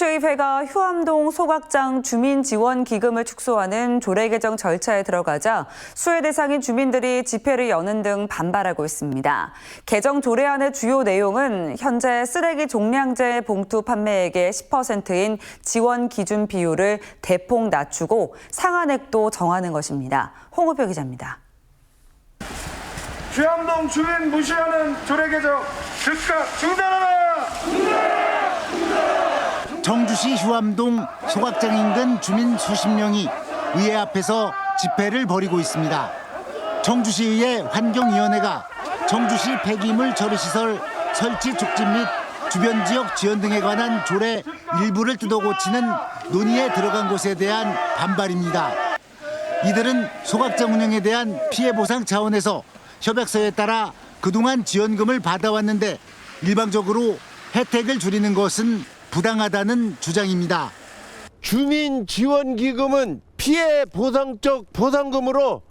시의회가 휴암동 소각장 주민 지원 기금을 축소하는 조례 개정 절차에 들어가자 수혜 대상인 주민들이 집회를 여는 등 반발하고 있습니다. 개정 조례안의 주요 내용은 현재 쓰레기 종량제 봉투 판매액의 10%인 지원 기준 비율을 대폭 낮추고 상한액도 정하는 것입니다. 홍우표 기자입니다. 휴암동 주민 무시하는 조례 개정 즉각 중단하라! 청주시 휴암동 소각장 인근 주민 수십 명이 의회 앞에서 집회를 벌이고 있습니다. 청주시의회 환경위원회가 청주시 폐기물 처리시설 설치 촉진 및 주변 지역 지원 등에 관한 조례 일부를 뜯어 고치는 논의에 들어간 것에 대한 반발입니다. 이들은 소각장 운영에 대한 피해 보상 차원에서 협약서에 따라 그동안 지원금을 받아왔는데 일방적으로 혜택을 줄이는 것은 부당하다는 주장입니다. 주민 지원 기금은 피해 보상적 보상금으로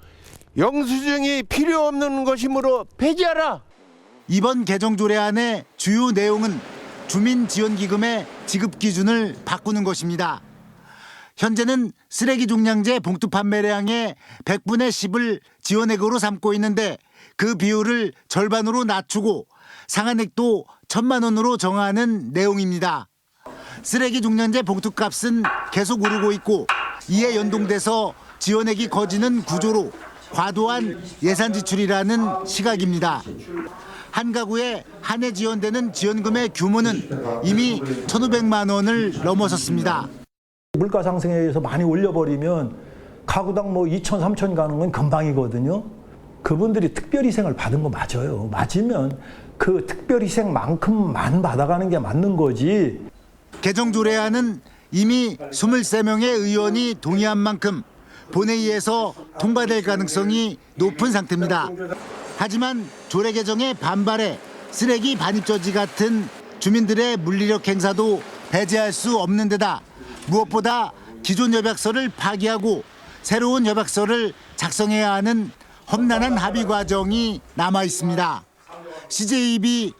영수증이 필요 없는 것이므로 폐지하라. 이번 개정 조례안의 주요 내용은 주민 지원 기금의 지급 기준을 바꾸는 것입니다. 현재는 쓰레기 종량제 봉투 판매량의 100분의 10을 지원액으로 삼고 있는데 그 비율을 절반으로 낮추고 상한액도 천만 원으로 정하는 내용입니다. 쓰레기 종량제 봉투 값은 계속 오르고 있고 이에 연동돼서 지원액이 커지는 구조로 과도한 예산 지출이라는 시각입니다. 한 가구에 한 해 지원되는 지원금의 규모는 이미 1,500만 원을 넘어섰습니다. 물가 상승에 의해서 많이 올려버리면 가구당 뭐 2천, 3천 가는 건 금방이거든요. 그분들이 특별희생을 받은 거 맞아요. 맞으면 그 특별희생만큼만 받아가는 게 맞는 거지. 개정 조례안은 이미 23명의 의원이 동의한 만큼 본회의에서 통과될 가능성이 높은 상태입니다. 하지만 조례 개정에 반발해 쓰레기 반입 저지 같은 주민들의 물리력 행사도 배제할 수 없는 데다 무엇보다 기존 협약서를 파기하고 새로운 협약서를 작성해야 하는 험난한 합의 과정이 남아 있습니다. CJB